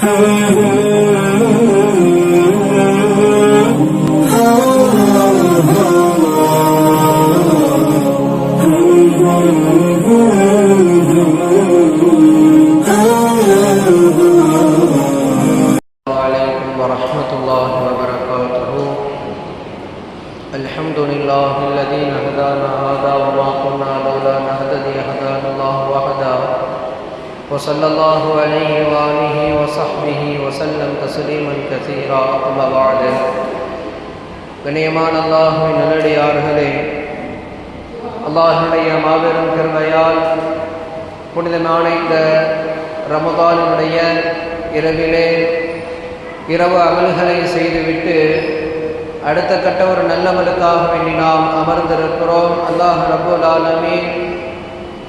Hallelujah. وصلى الله عليه وآله وصحبه وسلم تسليما كثيرا أما بعد கண்ணியமான அல்லாஹுவின் நல்லடியார்களே அல்லாஹுடைய மாபெரும் கிருபையால் புனிதமான இந்த ரமதானுடைய இரவிலே இரவு அமல்களை செய்துவிட்டு அடுத்த கட்ட ஒரு நல்லமலுக்காக வேண்டி நாம் அமர்ந்திருக்கிறோம் அல்லாஹ் ரபுல் ஆலமீன்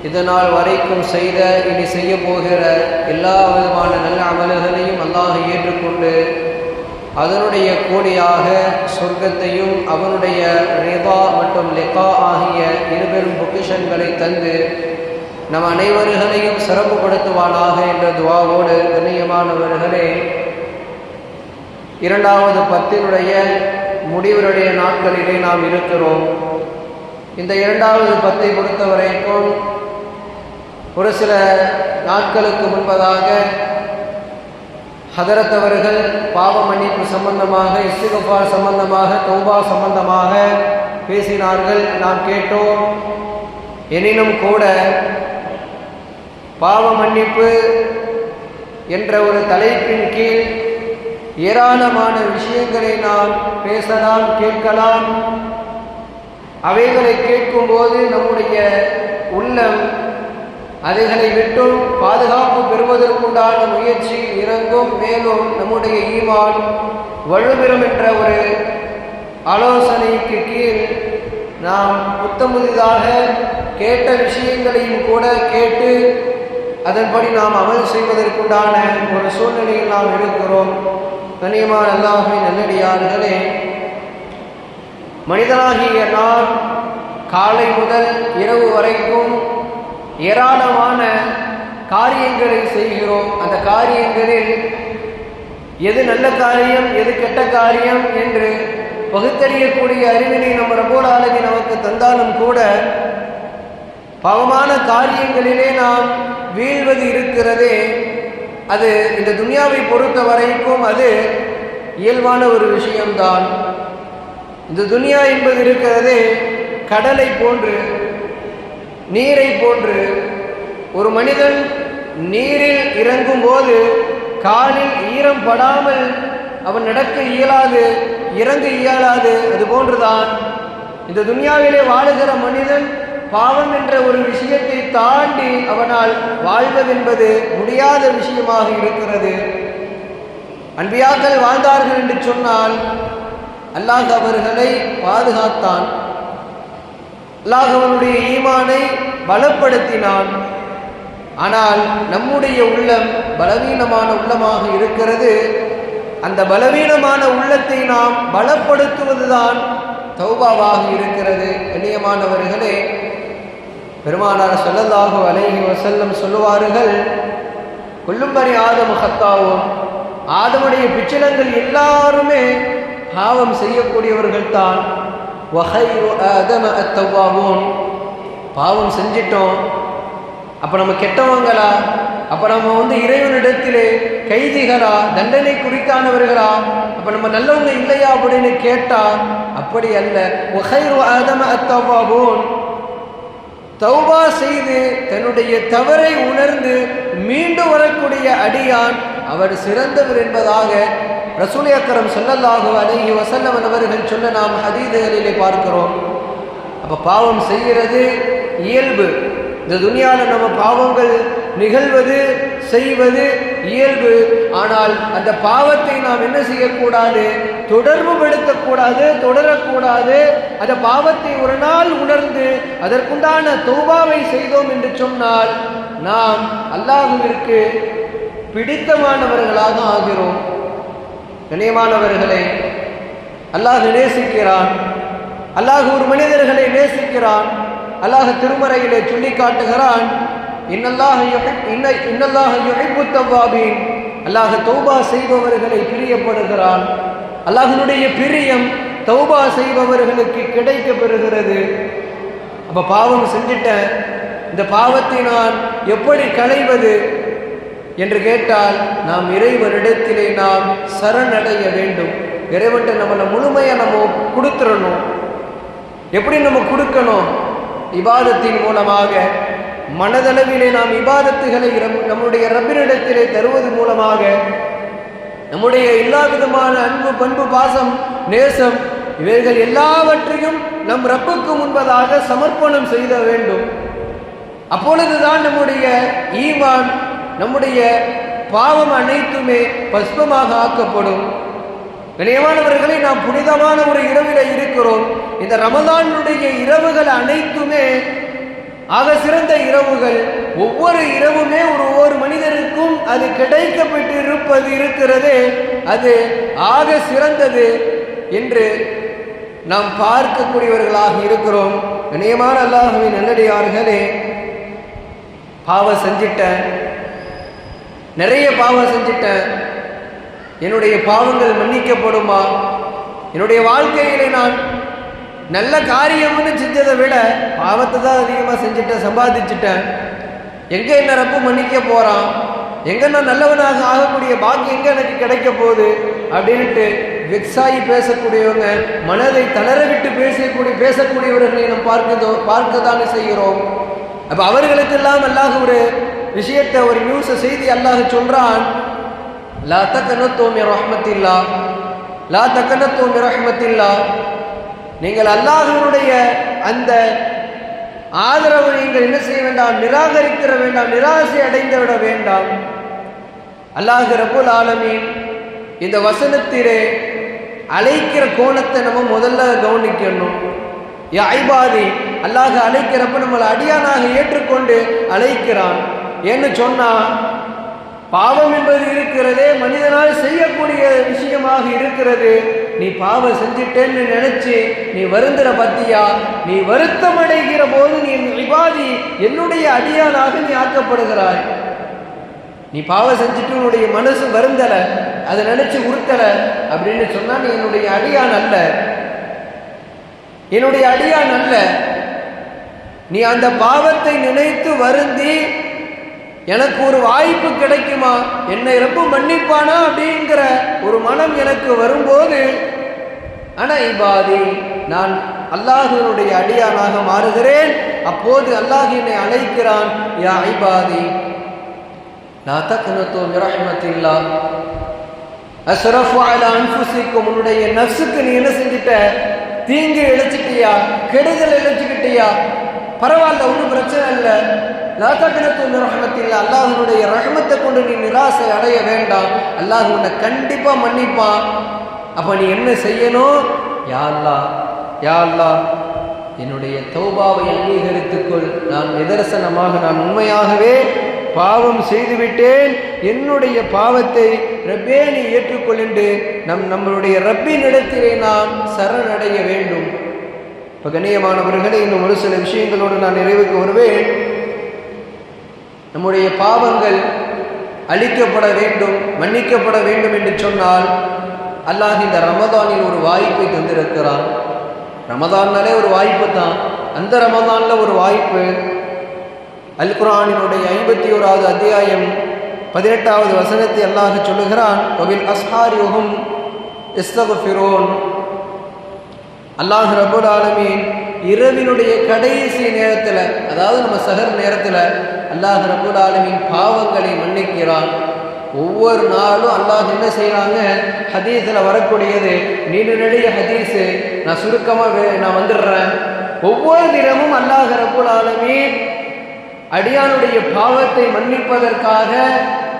இதனால் வரைக்கும் செய்த இனி செய்ய போகிற எல்லா விதமான நல்ல அமல்களையும் அல்லாஹ் ஏற்றுக்கொண்டு அதனுடைய கூலியாக சொர்க்கத்தையும் அவனுடைய ரேபா மற்றும் லெகா ஆகிய இருபெரும் பொக்கிஷன்களை தந்து நம் அனைவர்களையும் சிறப்புப்படுத்துவானாக என்ற துவாவோடு கண்ணியமானவர்களே இரண்டாவது பத்தினுடைய முடிவுடைய நாட்களிலே நாம் இருக்கிறோம். இந்த இரண்டாவது பத்தை பொறுத்த வரைக்கும் ஒரு சில நாட்களுக்கு முன்பதாக ஹதரத் அவர்கள் பாவ மன்னிப்பு சம்பந்தமாக இஸ்திகஃபார் சம்பந்தமாக தௌபா சம்பந்தமாக பேசினார்கள். நாம் கேட்டோம். எனினும் கூட பாவ மன்னிப்பு என்ற ஒரு தலைப்பின் கீழ் ஏராளமான விஷயங்களை நாம் பேசலாம் கேட்கலாம். அவைகளை கேட்கும்போது நம்முடைய உள்ளம் அவைகளை விட்டும் பாதுகாப்பு பெறுவதற்குண்டான முயற்சி இறங்கும் மேலும் நம்முடைய ஈமான் வலுபெறும் என்ற ஒரு ஆலோசனைக்கு கீழ் நாம் புத்தமுதிதாக கேட்ட விஷயங்களையும் கூட கேட்டு அதன்படி நாம் அமல் செய்வதற்குண்டான ஒரு சூழ்நிலையில் நாம் இருக்கிறோம் கண்ணியமான அல்லாஹின் நல்லடியார்களே மனிதனாகிய நாம் காலை முதல் இரவு வரைக்கும் ஏராளமான காரியங்களை செய்கிறோம். அந்த காரியங்களில் எது நல்ல காரியம் எது கெட்ட காரியம் என்று பகுத்தறியக்கூடிய அறிவினை நம்ம ரப்போட நமக்கு தந்தாலும் கூட பாவமான காரியங்களிலே நாம் வீழ்வது இருக்கிறதே அது இந்த துனியாவை பொறுத்த வரைக்கும் அது இயல்பான ஒரு விஷயம்தான். இந்த துனியா என்பது இருக்கிறதே கடலை போன்று நீரை போன்று ஒரு மனிதன் நீரில் இறங்கும் போது காலில் ஈரம் படாமல் அவன் நடக்க இயலாது இறங்க இயலாது அது போன்றுதான். இந்த துனியாவிலே வாழுகிற மனிதன் பாவம் என்ற ஒரு விஷயத்தை தாண்டி அவனால் வாழ்வதென்பது முடியாத விஷயமாக இருக்கிறது. அன்பியாக்கள் வாழ்ந்தார்கள் என்று சொன்னால் அல்லாஹ் அவர்களை பாதுகாத்தான். அல்லாஹ் அவனுடைய ஈமானை பலப்படுத்தினான். ஆனால் நம்முடைய உள்ளம் பலவீனமான உள்ளமாக இருக்கிறது. அந்த பலவீனமான உள்ளத்தை நாம் பலப்படுத்துவதுதான் தௌபாவாக இருக்கிறது. கண்ணியமானவர்களே பெருமானார் சொல்லதாக அலைஹி வசல்லம் சொல்லுவார்கள் கொல்லும்பரி ஆதம் ஹத்தாவும் ஆதமுடைய பிச்சிலங்கள் எல்லாருமே பாவம் செய்யக்கூடியவர்கள் தான் பாவம் செஞ்சிட்டோம். அப்போ நம்ம கெட்டவங்களா? அப்போ நம்ம வந்து இறைவனிடத்திலே கைதிகளா? தண்டனை குறித்தானவர்களா அப்போ நம்ம நல்லவங்க இல்லையா? அப்படின்னு கேட்டா அப்படி அல்ல. அதம அத்தவாவும் தௌபா செய்து தன்னுடைய தவறை உணர்ந்து மீண்டு வரக்கூடிய அடியான் அவர் சிறந்தவர் என்பதாக ரசூலை அக்கரம் சொல்லல்லாஹு அழகி வசல்லவன் அவர்கள் சொல்ல நாம் ஹதீதுகளிலே பார்க்கிறோம். அப்போ பாவம் செய்கிறது இயல்பு. இந்த துனியாவில் நம்ம பாவங்கள் நிகழ்வது செய்வது இயல்பு. ஆனால் அந்த பாவத்தை நாம் என்ன செய்யக்கூடாது? தொடர்பு படுத்தக்கூடாது தொடரக்கூடாது. அந்த பாவத்தை ஒரு நாள் உணர்ந்து அதற்குண்டான தௌபாவை செய்தோம் என்று சொன்னால் நாம் அல்லாஹுவிற்கு பிடித்தமானவர்களாக ஆகிறோம். கண்ணியமானவர்களை அல்லாஹ் நேசிக்கிறான். அல்லாஹ் ஒரு மனிதர்களை நேசிக்கிறான். அல்லாஹ் திருமறையிலே சொல்லி காட்டுகிறான் இன்னல்லாக இன்னல்லாக இன்ன அல்லாஹ் தௌபா செய்பவர்களை பிரியப்படுகிறான். அல்லாஹினுடைய பிரியம் தௌபா செய்பவர்களுக்கு கிடைக்க பெறுகிறது அப்போ பாவம் செஞ்சிட்டேன் இந்த பாவத்தை நான் எப்படி களைவது? என்று கேட்டால் நாம் இறைவனிடத்திலே நாம் சரணடைய வேண்டும். இறைவன்ட்ட நம்மளை முழுமையாக நம்ம கொடுத்துடணும் எப்படி நம்ம கொடுக்கணும்? இபாதத்தின் மூலமாக மனதளவிலே நாம் இபாதத்துகளை நம்முடைய ரப்பினிடத்திலே தருவது மூலமாக நம்முடைய எல்லா விதமான அன்பு பண்பு பாசம் நேசம் இவைகள் எல்லாவற்றையும் நம் ரப்புக்கு முன்பதாக சமர்ப்பணம் செய்த வேண்டும். அப்பொழுதுதான் நம்முடைய ஈமான் நம்முடைய பாவம் அனைத்துமே பஸ்பமாக ஆக்கப்படும். கனியமானவர்களை நாம் புனிதமான ஒரு இரவில் இருக்கிறோம். இந்த ரமதானுடைய இரவுகள் அனைத்துமே ஆக சிறந்த இரவுகள். ஒவ்வொரு இரவுமே ஒரு ஒவ்வொரு மனிதருக்கும் அது கிடைக்கப்பட்டு இருப்பது இருக்கிறது அது ஆக சிறந்தது என்று நாம் பார்க்கக்கூடியவர்களாக இருக்கிறோம். கணியமான அல்லாஹுவின் நல்லடியார்களே பாவம் செஞ்சிட்டேன் நிறைய பாவம் செஞ்சிட்டேன் என்னுடைய பாவங்கள் மன்னிக்கப்படுமா? என்னுடைய வாழ்க்கையிலே நான் நல்ல காரியம்னு செஞ்சதை விட பாவத்தை தான் அதிகமாக செஞ்சுட்டேன் சம்பாதிச்சுட்டேன் எங்கே என்ன ரப்பு மன்னிக்க போகிறான் எங்கே நான் நல்லவனாக ஆகக்கூடிய பாக்கி எங்கே எனக்கு கிடைக்க போகுது? அப்படின்ட்டு வெக்ஸாகி பேசக்கூடியவங்க மனதை தளர விட்டு பேசக்கூடிய பேசக்கூடியவர்களை நாம் பார்க்கதோ பார்க்க தானே செய்கிறோம். அப்போ அவர்களுக்கெல்லாம் அல்லாஹ் ஒரு விஷயத்தை ஒரு நியூஸை செய்தி அல்லாஹ் சொல்கிறான் லா தக்கனத்தோ மி ரஹ்மத்தில்லா. லா தக்கனத்தோ மி ரஹ்மத்தில்லா. நீங்கள் அல்லாஹ்வினுடைய அந்த ஆதரவு நீங்கள் என்ன செய்ய வேண்டாம்? நிராகரிக்கிற வேண்டாம் நிராசை அடைந்து விட வேண்டாம். அல்லாஹ் ரபுல் ஆலமீன் இந்த வசனத்திலே அழைக்கிற கோணத்தை நம்ம முதல்ல கவனிக்கணும். ஐபாதி அல்லாஹ் அழைக்கிறப்ப நம்மளை அடியானாக ஏற்றுக்கொண்டு அழைக்கிறான். ஏன்னு சொன்னால் பாவம் என்பது இருக்கிறதே மனிதனால் செய்யக்கூடிய விஷயமாக இருக்கிறது. நீ பாவம் செஞ்சிட்டேன்னு நினைச்சு நீ வருந்துற பத்தியா? நீ வருத்தம் அடைகிற போது நீ விவாதி என்னுடைய அடியானாக நீ ஆக்கப்படுகிறாய். நீ பாவம் செஞ்சுட்டு உன்னுடைய மனசு வருந்தல அதை நினைச்சு உறுத்தல அப்படின்னு சொன்னா நீ என்னுடைய அடியான் அல்ல. என்னுடைய அடியான் அல்ல. நீ அந்த பாவத்தை நினைத்து வருந்தி எனக்கு ஒரு வாய்ப்பு கிடைக்குமா? என்னை ரொம்ப மன்னிப்பானா? அப்படிங்கிற ஒரு மனம் எனக்கு வரும்போது ஆனால் இபாதி நான் அல்லாஹுனுடைய அடியானாக மாறுகிறேன். அப்போது அல்லாஹ் என்னை அழைக்கிறான் யா ஐபாதி நான் தக்கனத்தோ ரஹ்மத்தில்லா அஸ்ரஃபு அலா உன்னுடைய நஃப்ஸுக்கு நீ என்ன செஞ்சிட்ட? தீங்கு இழைச்சிட்டியா கெடுதல் இழைச்சிக்கிட்டியா பரவாயில்ல ஒன்றும் பிரச்சனை இல்லை. லாத்தக்கணத்து ரஹமத்தில் அல்லாஹனுடைய ரஹமத்தை கொண்டு நீ நிராசை அடைய வேண்டாம். அல்லாஹ் உன்னை கண்டிப்பாக மன்னிப்பான். அப்போ நீ என்ன செய்யணும்? யா யாழ்லா யா என்னுடைய தௌபாவை அங்கீகரித்துக்கொள். நான் நிதர்சனமாக நான் உண்மையாகவே பாவம் செய்துவிட்டேன். என்னுடைய பாவத்தை ரப்பே நீ ஏற்றுக்கொள்ளென்று நம் நம்மளுடைய ரப்பின் இடத்திலே நாம் சரணடைய வேண்டும். இப்போ கண்ணியமானவர்களே இன்னும் ஒரு சில விஷயங்களோடு நான் நிறைவுக்கு வருவேன். நம்முடைய பாவங்கள் அழிக்கப்பட வேண்டும் மன்னிக்கப்பட வேண்டும் என்று சொன்னால் அல்லாஹ் இந்த ரமதானில் ஒரு வாய்ப்பை தந்திருக்கிறான். ரமதான்னாலே ஒரு வாய்ப்பு தான். அந்த ரமதானில் ஒரு வாய்ப்பு அல் குரானினுடைய ஐம்பத்தி ஓராவது அத்தியாயம் பதினெட்டாவது வசனத்தை அல்லாஹ் சொல்லுகிறான் ஒபில் அஸ்ஹாரியுகும் இஸ்தகுஃபிரோன் அல்லாஹ் ரபுல் ஆலமீன் இரவினுடைய கடைசி நேரத்தில் அதாவது நம்ம சகர் நேரத்தில் அல்லாஹ் ரபுல் ஆலமீன் பாவங்களை மன்னிக்கிறான். ஒவ்வொரு நாளும் அல்லாஹ் என்ன செய்கிறாங்க ஹதீஸில் வரக்கூடியது நீண்ட நெடிய ஹதீஸு நான் சுருக்கமாக நான் வந்துடுறேன். ஒவ்வொரு தினமும் அல்லாஹ் ரபுல் ஆலமீன் அடியானுடைய பாவத்தை மன்னிப்பதற்காக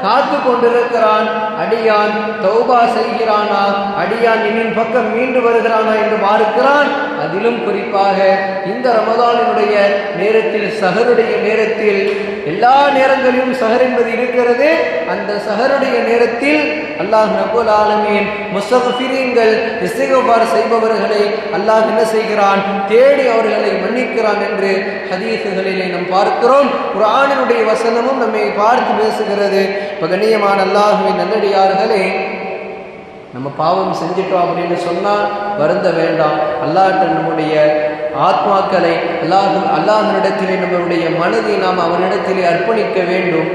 காத்து கொண்டிருக்கிறான் அடியான் தௌபா செய்கிறானா அடியான் இன்னின் பக்கம் மீண்டு வருகிறானா என்று பார்க்கிறான் அதிலும் குறிப்பாக இந்த ரமதானினுடைய நேரத்தில் சஹருடைய நேரத்தில் எல்லா நேரங்களிலும் சஹர் என்பது இருக்கிறது. அந்த சஹருடைய நேரத்தில் அல்லாஹ் நபுல் ஆலமீன் முஸ்தபிரீன்கள் இசைகபார் செய்பவர்களை அல்லாஹ் என்ன செய்கிறான்? தேடி அவர்களை மன்னிக்கிறான் என்று ஹதீசுகளிலே நாம் பார்க்கிறோம். ஒரு ஆணினுடைய வசனமும் நம்மை பார்த்து பேசுகிறது. இப்போ கண்ணியமான அல்லாஹுவின் நல்லடியார்களே நம்ம பாவம் செஞ்சிட்டோம் அப்படின்னு சொன்னால் வருந்த வேண்டாம். அல்லாட்ட நம்முடைய ஆத்மாக்களை அல்லாஹ் அல்லாஹனிடத்திலே நம்மளுடைய மனதை நாம் அவனிடத்திலே அர்ப்பணிக்க வேண்டும்.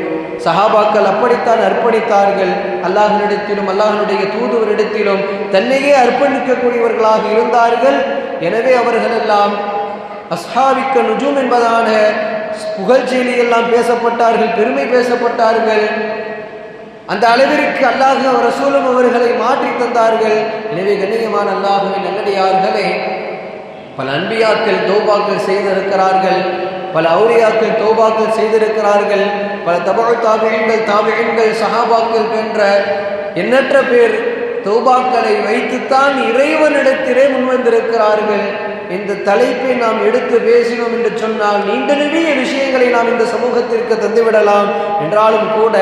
சஹாபாக்கள் அப்படித்தான் அர்ப்பணித்தார்கள். அல்லாஹனிடத்திலும் அல்லாஹனுடைய தூதுவரிடத்திலும் தன்னையே அர்ப்பணிக்கக்கூடியவர்களாக இருந்தார்கள். எனவே அவர்களெல்லாம் அஸ்ஹாவிக்க நுஜூம் என்பதான புகழ்ச்சியிலெல்லாம் பேசப்பட்டார்கள் பெருமை பேசப்பட்டார்கள். அந்த அளவிற்கு அல்லாஹ் ரசூலும் அவர்களை மாற்றி தந்தார்கள். எனவே கண்ணியமான அல்லாஹுவின் நல்லடியார்களே பல அன்பியாக்கள் தோபாக்கள் செய்திருக்கிறார்கள் பல அவுரியாக்கள் தோபாக்கள் செய்திருக்கிறார்கள் பல தபழ் தாபியன்கள் தாபியன்கள் சஹாபாக்கள் என்ற எண்ணற்ற பேர் தௌபாக்களை வைத்துத்தான் இறைவனிடத்திலே முன்வந்திருக்கிறார்கள். இந்த தலைப்பை நாம் எடுத்து பேசினோம் என்று சொன்னால் நீண்ட நிறைய விஷயங்களை நாம் இந்த சமூகத்திற்கு தந்துவிடலாம். என்றாலும் கூட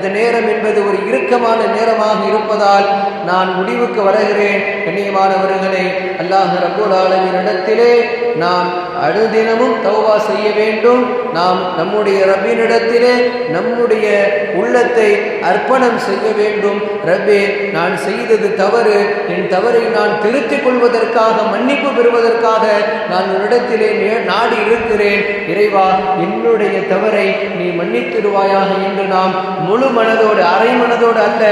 இந்த நேரம் என்பது ஒரு இறுக்கமான நேரமாக இருப்பதால் நான் முடிவுக்கு வருகிறேன். கண்ணியமானவர்களை அல்லாஹ் ரபுல் ஆலமினிடத்திலே நாம் அனுதினமும் தௌவா செய்ய வேண்டும். நாம் நம்முடைய ரப்பினிடத்திலே நம்முடைய உள்ளத்தை அர்ப்பணம் செய்ய வேண்டும். ரப்பே நான் செய்தது தவறு. என் தவறை நான் திருத்திக் கொள்வதற்காக மன்னிப்பு பெறுவதற்காக நான் உன்னிடத்திலே நாடி இருக்கிறேன். இறைவா என்னுடைய தவறை நீ மன்னித்திடுவாயாக என்று நாம் முழு மனதோடு அரை மனதோடு அல்ல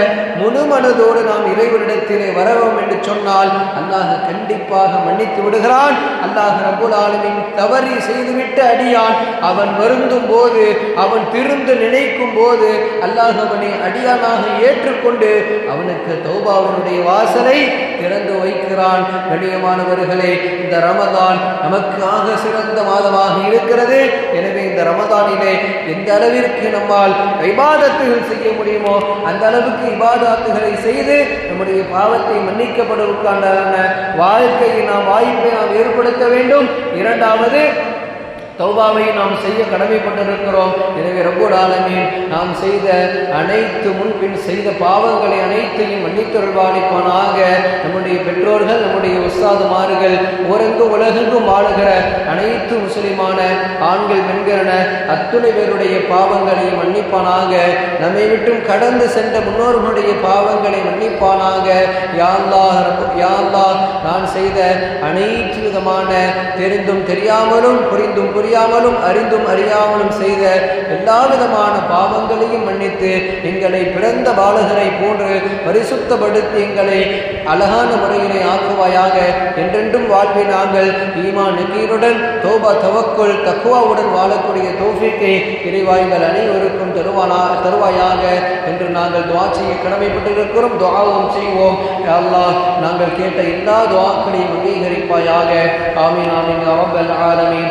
முழு மனதோடு நாம் இறைவனிடத்திலே வரவோம் என்று சொன்னால் அல்லாஹ் கண்டிப்பாக மன்னித்து விடுகிறான். அல்லாஹ் ரபுல் ஆலமின் தவறி செய்துவிட்டு அடியான். அவன் வருந்தும் போது அவன் திருந்து நினைக்கும் போது அல்லாஹ் அவனை அடியானாக ஏற்றுக்கொண்டு அவனுக்கு தௌபாவனுடைய வாசலை திறந்து வைக்கிறான். கண்ணியமானவர்களே இந்த ரமதான் நமக்காக சிறந்த மாதமாக இருக்கிறது. எனவே இந்த ரமதானிலே எந்த அளவிற்கு நம்மால் வைவாதத்தில் செய்ய முடியுமோ அந்த அளவுக்கு இபாதாத்துகளை செய்து நம்முடைய பாவத்தை மன்னிக்கப்படுவதற்கான வாழ்க்கையை நாம் வாய்ப்பை நாம் ஏற்படுத்த வேண்டும். இரண்டாவது தௌபாவை நாம் செய்ய கடமைப்பட்டிருக்கிறோம். எனவே ரப்பூல் ஆலமீன் நாம் செய்த அனைத்து முன்பின் செய்த பாவங்களை அனைத்தையும் மன்னித்தொருள்வாளிப்பானாக நம்முடைய பெற்றோர்கள் நம்முடைய உஸ்தாதுமார்கள் உறங்கு உலகெங்கும் வாழுகிற அனைத்து முஸ்லிமான ஆண்கள் பெண்கிறன அத்துணை பேருடைய பாவங்களையும் மன்னிப்பானாக. நம்மை விட்டும் கடந்து சென்ற முன்னோர்களுடைய பாவங்களை மன்னிப்பானாக. யாழ்லாஹ் யாழ்லாஹ் நான் செய்த அனைத்து விதமான தெரிந்தும் தெரியாமலும் புரிந்தும் புரியாமலும் அறிந்தும் அறியாமலும் செய்த எல்லா விதமான பாவங்களையும் மன்னித்து எங்களை பிறந்த பாலகரை போன்று பரிசுத்தப்படுத்தி எங்களை அழகான முறையினை ஆக்குவாயாக. என்றென்றும் வாழ்வை நாங்கள். ஈமான் நெக்கீருடன் தோபா தவக்குள் தக்குவாவுடன் வாழக்கூடிய தோஃபிக்கை இறைவாய்கள் அனைவருக்கும் தருவானா தருவாயாக என்று நாங்கள் துவா செய்ய கடமைப்பட்டிருக்கிறோம். துவாவும் செய்வோம். யா அல்லாஹ் நாங்கள் கேட்ட எல்லா துவாக்களையும் அங்கீகரிப்பாயாக. ஆமீன் ஆமீன் யா ரப்பல் ஆலமீன்.